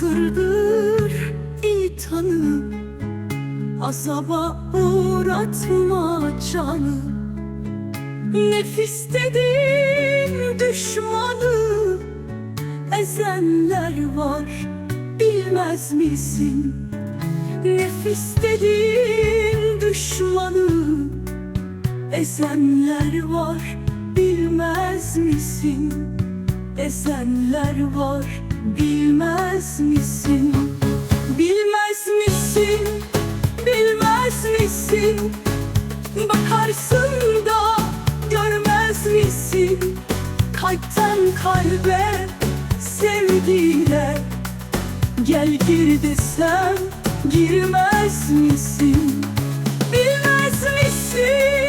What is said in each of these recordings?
Asırdır itanı Azaba uğratma canı Nefis dedin düşmanı Ezenler var bilmez misin? Nefis dedin düşmanı Ezenler var bilmez misin? Ezenler var bilmez misin? Bilmez misin? Bilmez misin? Bakarsın da görmez misin? Kalpten kalbe sevgiyle Gel gir desem girmez misin? Bilmez misin?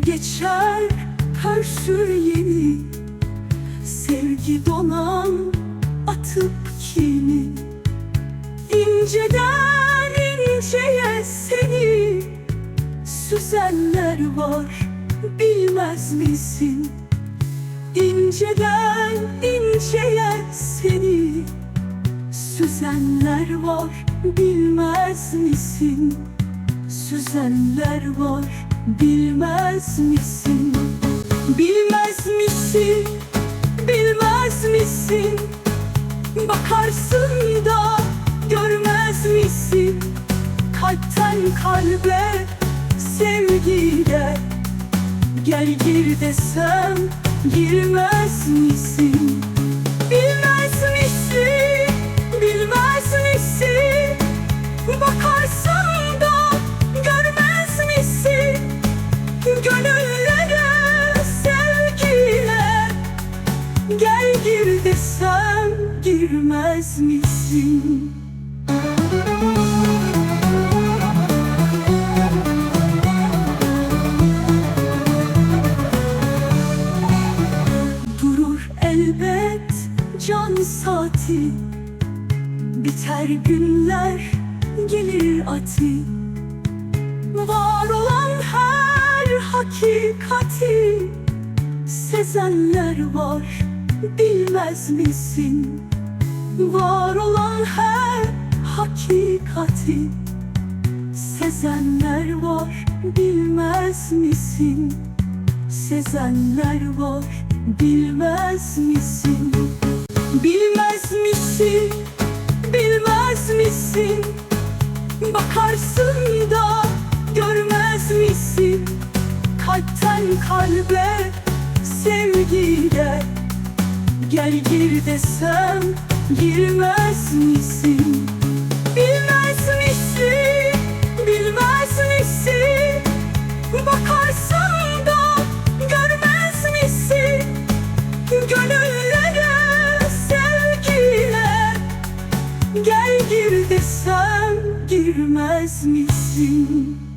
Geçer pörsür yeni Sevgi donan atıp kimi İnceden inceye seni Süzenler var bilmez misin? İnceden inceye seni Süzenler var bilmez misin? Süzenler var bilmez misin? Bilmez misin? Bilmez misin? Bakarsın da görmez misin? Kalpten kalbe sevgiyle Gel gir desem girmez misin? Misin? Durur elbet can saati Biter günler gelir ati Var olan her hakikati Sezenler var bilmez misin? Var olan her hakikati Sezenler var bilmez misin? Sezenler var bilmez misin? Bilmez misin? Bilmez misin? Bakarsın da görmez misin? Kalpten kalbe sevgiyle Gel gir desem girmez misin? Bilmez misin? Bilmez misin? Bakarsın da görmez misin? Gönüllere sevgiyle Gel gir desem girmez misin?